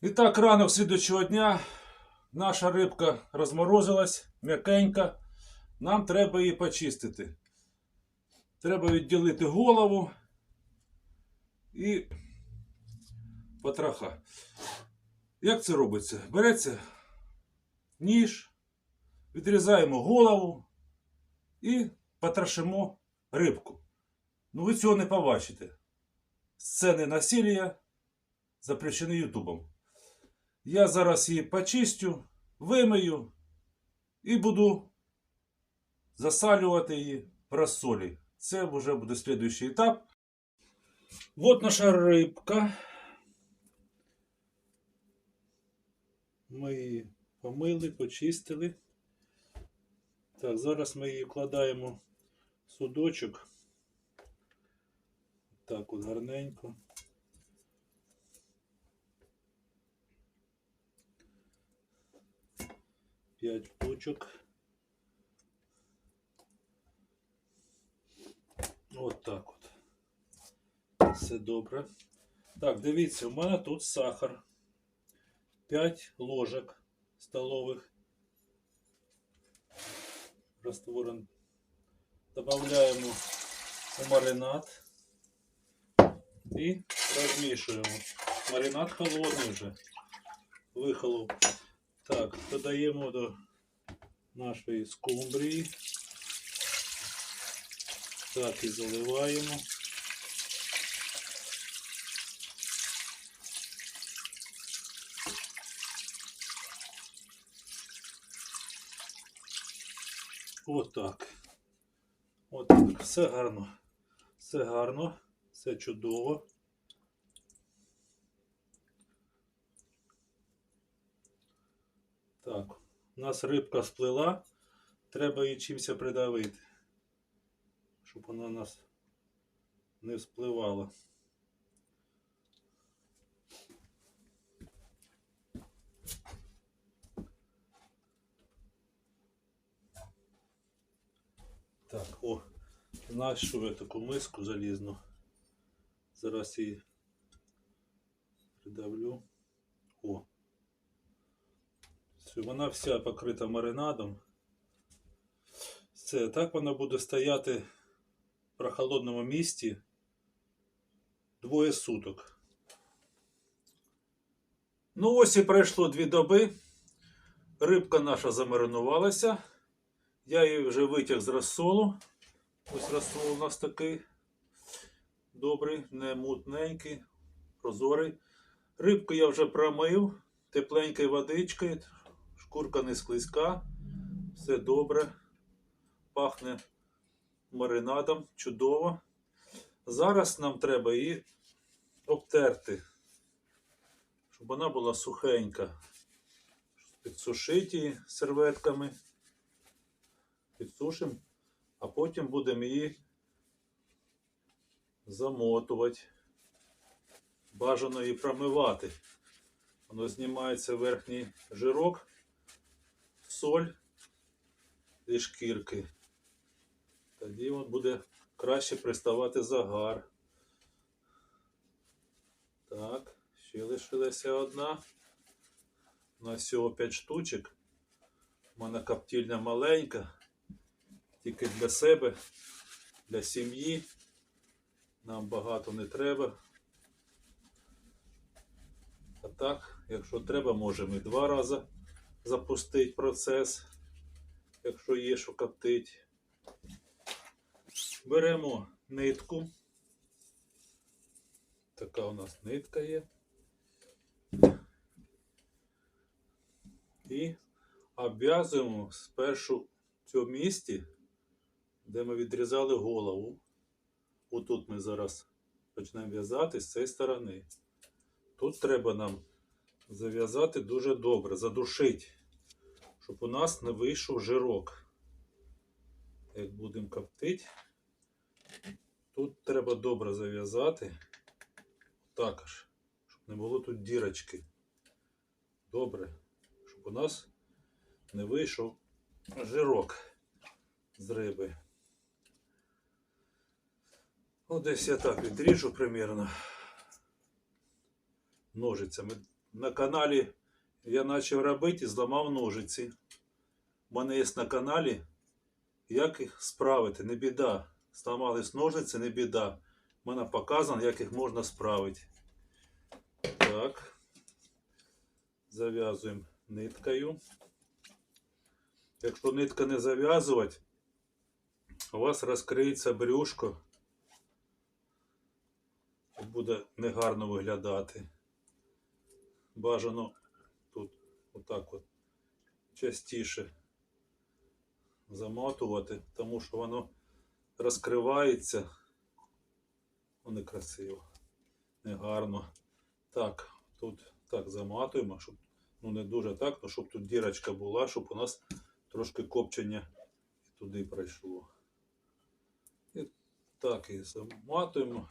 І так, ранок слідучого дня наша рибка розморозилась, м'якенька. Нам треба її почистити. Треба відділити голову і потроха. Як це робиться? Береться ніж, відрізаємо голову і потрошимо рибку. Ну ви цього не побачите. Сцени насилля запрещені Ютубом. Я зараз її почистю, вимию і буду засалювати її в розсолі. Це вже буде слідуючий етап. Вот наша рибка. Ми її помили, почистили. Так, зараз ми її вкладаємо в судочок. Так от гарненько. П'ять штучок. От так от. Все добре. Так, дивіться, у мене тут сахар. 5 ложок столових. Растворен. Добавляємо у маринад. І розмішуємо. Маринад холодний вже. Вихолов. Так, додаємо до нашої скумбрії. Так і заливаємо. Отак. Отак. Все гарно. Все гарно. Все чудово. Так, у нас рибка сплила. Треба її чимось придавити, щоб вона у нас не вспливала. Так, о, знайшов таку миску залізну. Зараз її придавлю. О. Вона вся покрита маринадом. Все, так вона буде стояти в прохолодному місці двоє суток. Ну, ось і пройшло дві доби. Рибка наша замаринувалася. Я її вже витяг з розсолу. Ось розсол у нас такий добрий, не мутненький, прозорий. Рибку я вже промив тепленькою водичкою, шкурка не склизька, все добре, пахне маринадом, чудово. Зараз нам треба її обтерти, щоб вона була сухенька. Підсушити її серветками, підсушимо, а потім будемо її замотувати. Бажано її промивати. Воно знімається верхній жирок, соль і шкірки. Тоді він буде краще приставати загар. Так, ще лишилася одна. У нас всього 5 штучок. У мене коптільня маленька. Тільки для себе, для сім'ї. Нам багато не треба. А так, якщо треба, можемо і два рази запустити процес, якщо є що коптить. Беремо нитку. Така у нас нитка є. І обв'язуємо спершу цьому місці, де ми відрізали голову. Отут ми зараз почнемо в'язати з цієї сторони. Тут треба нам зав'язати дуже добре, задушити, щоб у нас не вийшов жирок. Як будемо коптити, тут треба добре зав'язати. Також, щоб не було тут дірочки. Добре, щоб у нас не вийшов жирок з риби. Ну, десь я так відріжу примірно ножицями на каналі я почав робити і зламав ножиці. У мене є на каналі, як їх справити, не біда. Зламались ножиці, не біда. У мене показано, як їх можна справити. Так. Зав'язуємо ниткою. Якщо нитка не зав'язувати, у вас розкриється брюшко. Буде негарно виглядати. Бажано тут отак от частіше замотувати, тому що воно розкривається. Ну, некрасиво, негарно. Так, тут так заматуємо, щоб ну не дуже так, але щоб тут дірочка була, щоб у нас трошки копчення туди пройшло. І так і заматуємо.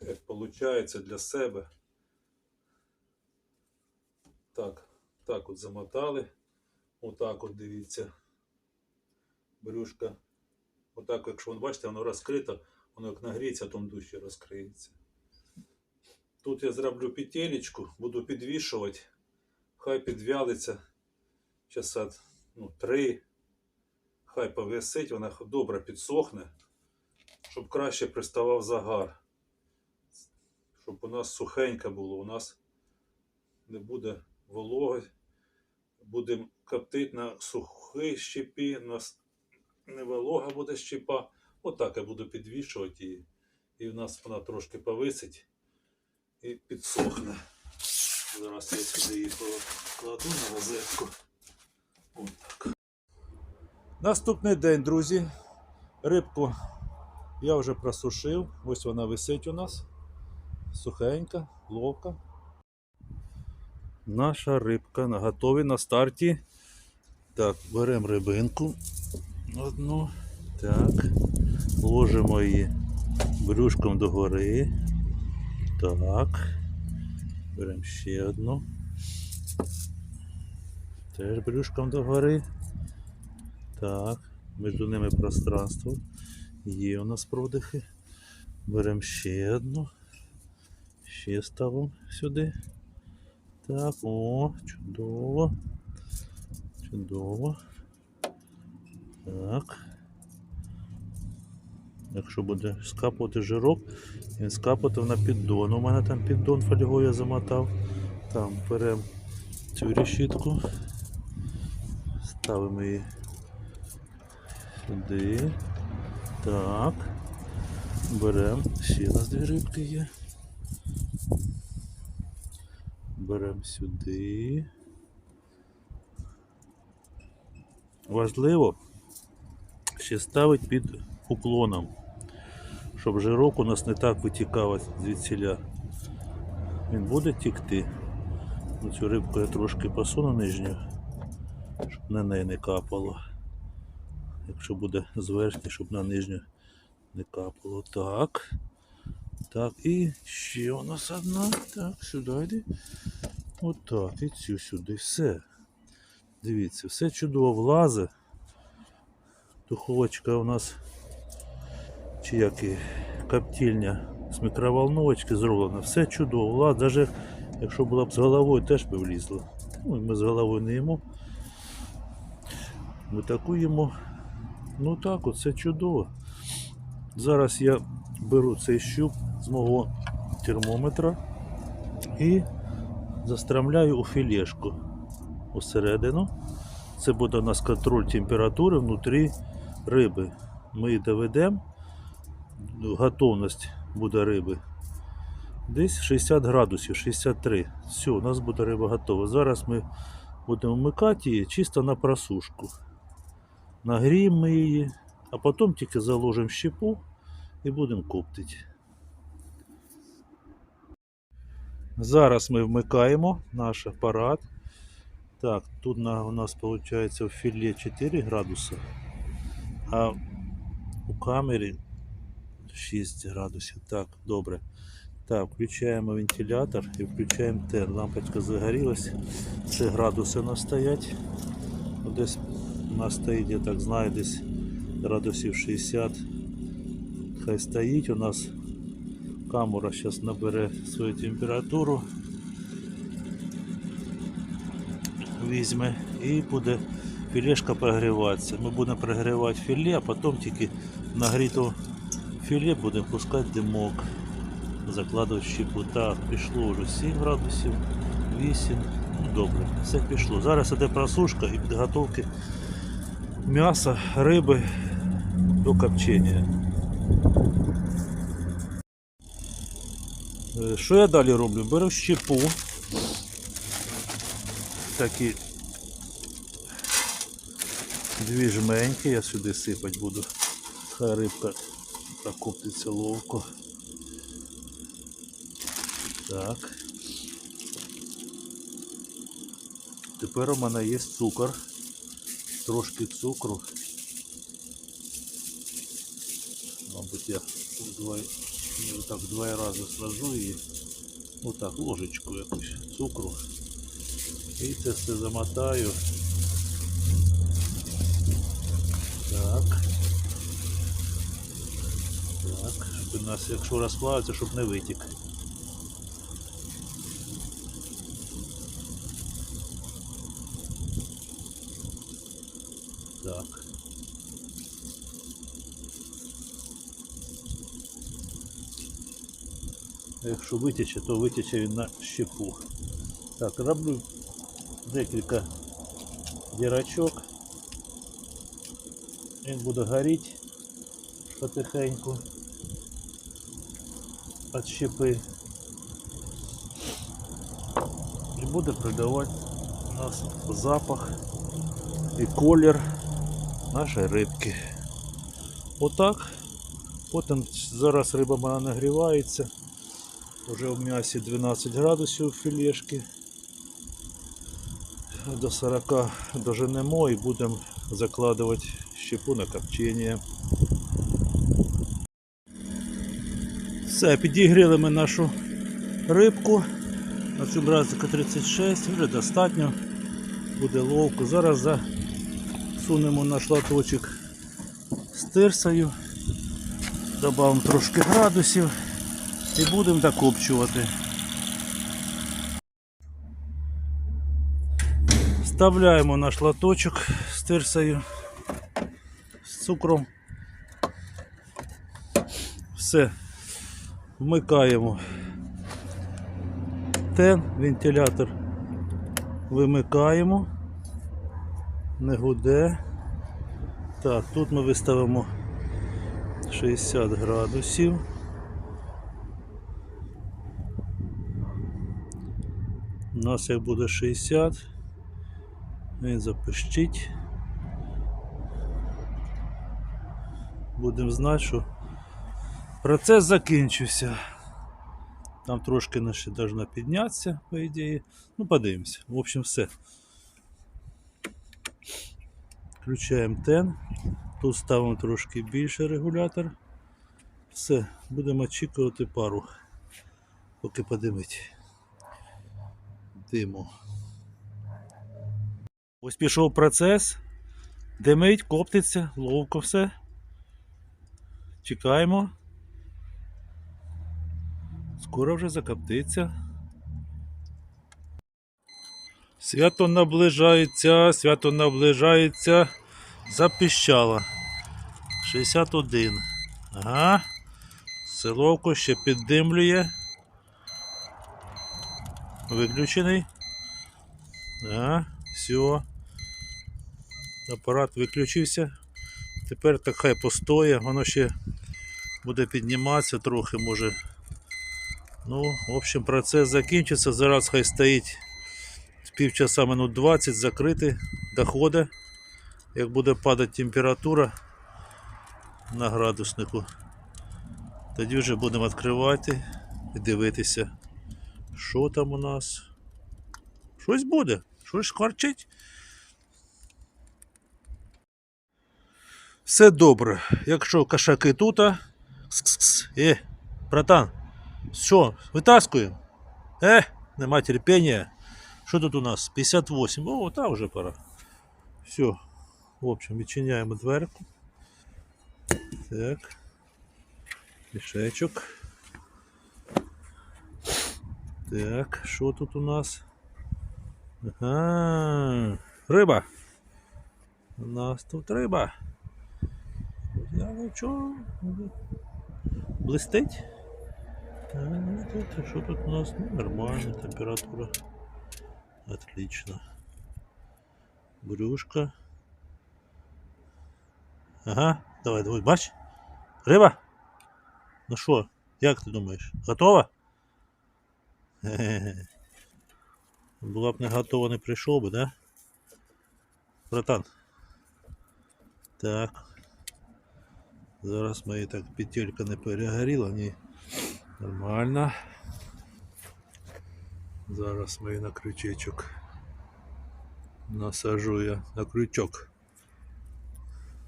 Як виходить для себе. Так, так от замотали. Отак от дивіться. Брюшка. Отак, якщо ви бачите, воно розкрито, воно як нагріється, то дужче розкриється. Тут я зроблю петелечку, буду підвішувати. Хай підвялиться часа ну, три. Хай повисить, вона добре підсохне, щоб краще приставав загар. Щоб у нас сухеньке було, у нас не буде вологи. Будемо коптити на сухій щепі, на не волога буде щепа. Отак я буду підвішувати її. І в нас вона трошки повисить і підсохне. Зараз я сюди її покладу на розетку. Отак. Наступний день, друзі. Рибку я вже просушив. Ось вона висить у нас. Сухенька, ловка. Наша рибка на готові на старті. Так, беремо рибинку одну. Так. Ложимо її брюшком догори. Так. Беремо ще одну. Теж брюшком догори. Так. Між ними пространство. Є у нас продихи. Беремо ще одну. Ще ставимо сюди. Так, о, чудово. Чудово. Так. Якщо буде скапувати жирок, він скапати на піддон. У мене там піддон фольгою я замотав. Там беремо цю решітку. Ставимо її сюди. Так. Беремо. Ще у нас дві рибки є. Беремо сюди. Важливо ще ставити під уклоном, щоб жирок у нас не так витікав звідсіля. Він буде тікти. Ну, Цю рибку я трошки посуну нижню, щоб на неї не капало. Якщо буде зверху, щоб на нижню не капало. Так. Так, і ще у нас одна. Так, сюди йди. Отак, і цю сюди. Все. Дивіться, все чудово влазить. Духовочка у нас чи як і коптильня з мікроволновочки зроблена. Все чудово. Влад, навіть якщо була б з головою, теж би влізло. Ну, ми з головою не їмо. Ми таку їмо. Ну так, все чудово. Зараз я беру цей щуп з мого термометра і застромляю у філешку усередину. Це буде у нас контроль температури внутрі риби. Ми її доведемо, готовність буде риби. Десь 60 градусів, 63. Все, у нас буде риба готова. Зараз ми будемо вмикати її чисто на просушку. Нагріємо її, а потім тільки заложимо щепу і будемо коптити. Зараз ми вмикаємо наш апарат. Так, тут на, у нас виходить в філе 4 градуси, а у камері 6 градусів. Так, добре. Так, включаємо вентилятор і включаємо тен. Лампочка загорілась. 3 градуси у нас стоять. Десь у нас стоїть, я так знаю, десь градусів 60. Хай стоїть у нас. Камера зараз набере свою температуру. візьме і буде філешка прогріватися. Ми будемо прогрівати філе, а потім тільки нагріту філе будемо пускати димок. Закладувати щепу. Так, пішло вже 7 градусів, 8. Ну, добре, все пішло. Зараз іде просушка і підготовки м'яса, риби до копчення. Е, Що я далі роблю? Беру щепу. Такі дві жменьки, я сюди сипати буду. Хай рибка прокоптиться ловко. Так. Тепер у мене є цукор. Трошки цукру. Мабуть, я два, ні, отак так два рази сложу її. Отак, ложечку якусь цукру. І це все замотаю. Так. Так, щоб у нас, якщо розплавиться, щоб не витік. Так. А Якщо витече, то витече він на щепу. Так, роблю декілька дірочок. Він буде горіти потихеньку від щепи. І буде придавати у нас запах і колір нашої рибки. Отак. Потім зараз риба моя нагрівається. Уже в м'ясі 12 градусів філешки. До 40 доженемо і будемо закладувати щепу на копчення. Все, підігріли ми нашу рибку. На цю бразика 36, вже достатньо. Буде ловко. Зараз засунемо наш латочок з тирсою. Добавимо трошки градусів і будемо докопчувати. Вставляємо наш латочок з тирсою, з цукром. Все. Вмикаємо тен, вентилятор вимикаємо, не гуде. Так, тут ми виставимо 60 градусів. У нас як буде 60, він запищить. Будемо знати, що процес закінчився. Там трошки на ще должна піднятися, по ідеї. Ну, подивимося. В общем, все. Включаємо тен. Тут ставимо трошки більше регулятор. Все, будемо очікувати пару, поки подимить диму. Ось пішов процес. Димить, коптиться, ловко все. Чекаємо. Скоро вже закоптиться. Свято наближається, свято наближається. Запіщало. 61. Ага. Селовко ще піддимлює. Виключений. Ага, все. Апарат виключився. Тепер так хай постоє, воно ще буде підніматися трохи, може. Ну, в общем, процес закінчиться. Зараз хай стоїть півчаса минут 20, закритий, доходить. Як буде падати температура на градуснику, тоді вже будемо відкривати і дивитися, що там у нас. Щось буде, щось скорчить. Все добре. Якщо кошаки тут, кс-кс-кс. е, братан, що, витаскуємо? Е, нема терпіння. Що тут у нас? 58. О, та вже пора. Все. В общем, відчиняємо дверку. Так. Мішечок. Так, що тут у нас? Ага. Риба. У нас тут риба. Я нічого. Блистить. А, ну, тут, що тут у нас? Ну, нормально, температура. Отлично. Брюшка. Ага, давай, давай, бач. Риба? Ну що, як ти думаєш? Готова? Була б не готова, не прийшов би, да? Братан. Так. Зараз моя так петелька не перегоріла, ні. Нормально. Зараз ми на крючечок насажу я на крючок.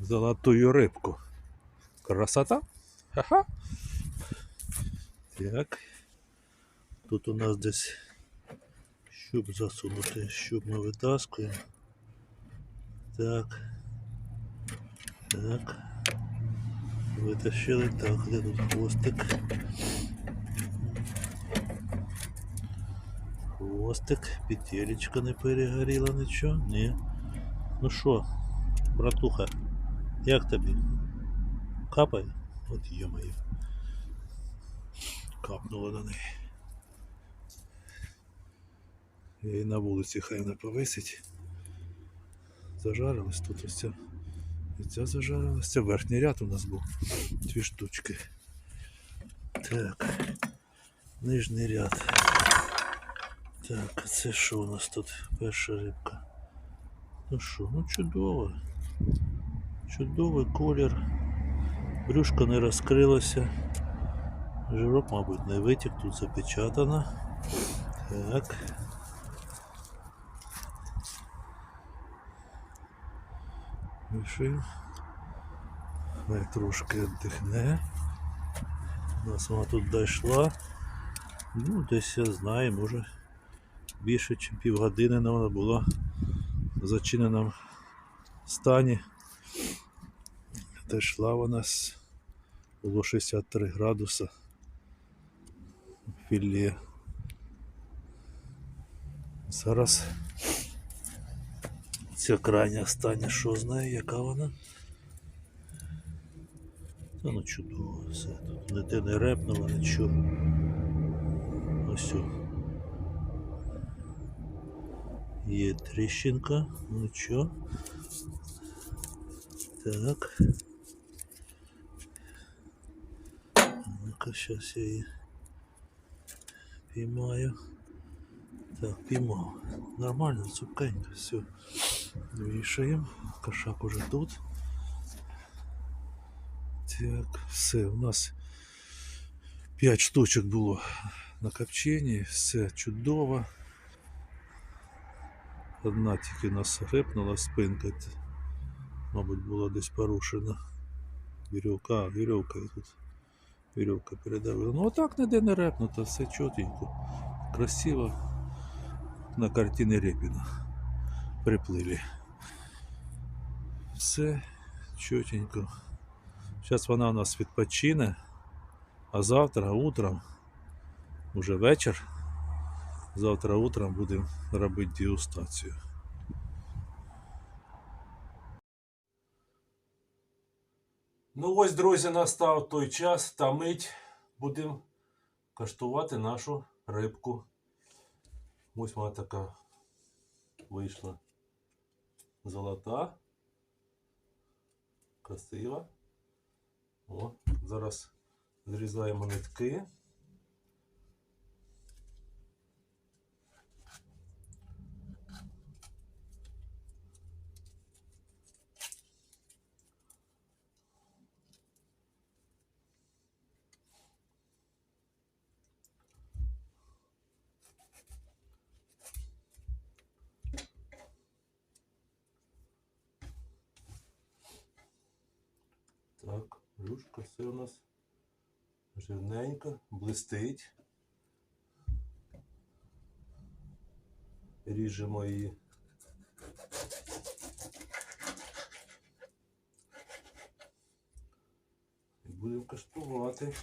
Золотую рибку. Красота? Ха-ха. Так. Тут у нас десь щуп засунути. Щуп ми витаскуємо. Так. Так. Витащили. Так, де тут хвостик? Хвостик, петелечка не перегоріла, нічого? Ні. Ну що, братуха, як тобі? Капає? От йо-моє. Капнуло на неї. Її на вулиці хай не повисить. Зажарилась тут ось ця. І ця зажарилась. Це верхній ряд у нас був. Дві штучки. Так. Нижній ряд. Так, а це що у нас тут? Перша рибка. Ну що, ну чудово. Чудовий колір. Брюшко не розкрилося. Жирок, мабуть, не витік, тут запечатано. Так. Вишив. Хай трошки віддихне. У нас вона тут дійшла. Ну, десь я знаю, може більше, ніж півгодини вона була в зачиненому стані. Дійшла вона з було 63 градуса філе. Зараз ця крайня стане, що знає, яка вона. Та ну чудово все. Тут ніде не репнуло, нічого. Ось. Є тріщинка, ну чо. Так. Ну-ка, сейчас я її піймаю. Так, піймав. Нормально, цупкенько, все. Вішаємо. Кошак уже тут. Так, все, у нас 5 штучок було на копченні, все чудово. Одна тільки нас рипнула спинка. Мабуть, була десь порушена. Вірьовка, а, вірьовка тут. Вірьовка передавила. Ну отак ніде не репнуто, все чотенько. Красиво. На картині Репіна. Приплили. Все чотенько. Зараз вона у нас відпочине, а завтра утром, уже вечір, завтра утром будемо робити дегустацію. Ну ось, друзі, настав той час та мить. Будемо каштувати нашу рибку. Ось вона така вийшла золота. Красива. О, зараз зрізаємо нитки. Рюшка все у нас жирненько, блистить. Ріжемо її. І будемо каштувати.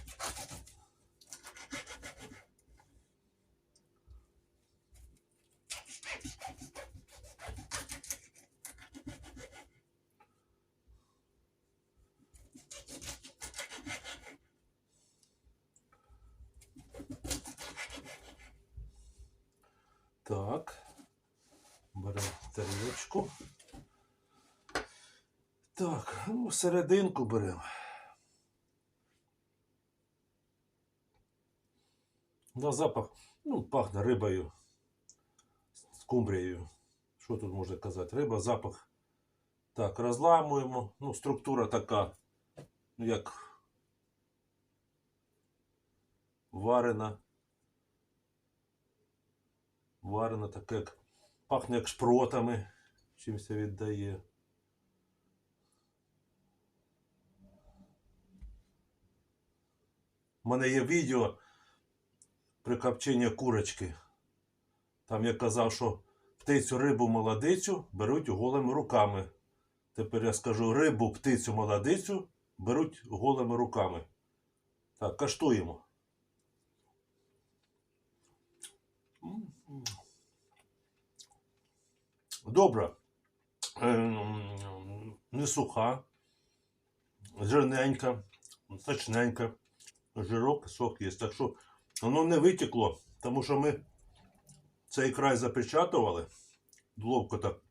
Так. Беремо тарілочку. Так, ну, серединку беремо. На запах, ну, пахне рибою, скумбрією. Що тут можна казати? Риба, запах. Так, розламуємо. Ну, структура така, ну, як варена. Варена таке, як пахне як шпротами, чимся віддає. У мене є відео прикопчення курочки. Там я казав, що птицю, рибу, молодицю беруть голими руками. Тепер я скажу рибу, птицю, молодицю беруть голими руками. Так, каштуємо. Добре. Ем, Не суха, жирненька, сочненька, жирок, сок є. Так що воно не витекло, тому що ми цей край запечатували, ловко так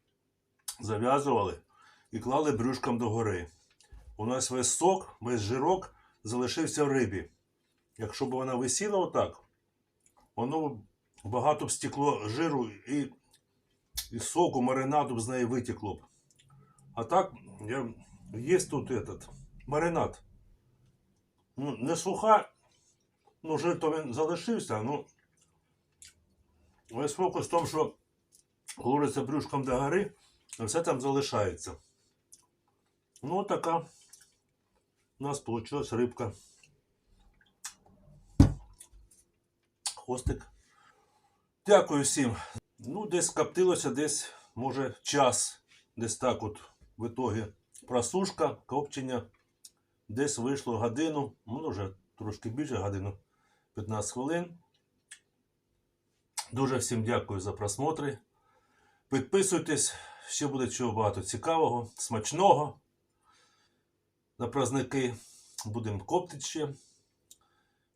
зав'язували і клали брюшком догори. У нас весь сок, весь жирок залишився в рибі. Якщо б вона висіла отак, воно багато б стекло жиру і, і соку, маринаду б з неї витекло б. А так, я, є тут этот, маринад. Ну, не суха, ну жир він залишився, ну весь фокус в тому, що говориться брюшком до гори, все там залишається. Ну, така у нас вийшла рибка. Хвостик. Дякую всім. Ну, десь коптилося, десь, може, час. Десь так от в ітогі просушка, копчення. Десь вийшло годину, ну, вже трошки більше годину, 15 хвилин. Дуже всім дякую за просмотри. Підписуйтесь, ще буде чого багато цікавого, смачного. На праздники будемо коптити ще.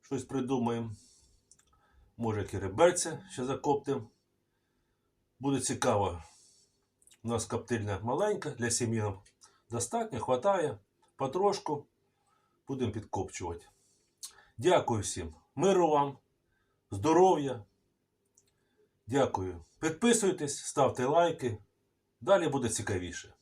Щось придумаємо. Може, які реберця ще закоптимо. Буде цікаво. У нас коптильня маленька для сім'ї нам достатньо, хватає. Потрошку будемо підкопчувати. Дякую всім. Миру вам, здоров'я. Дякую. Підписуйтесь, ставте лайки. Далі буде цікавіше.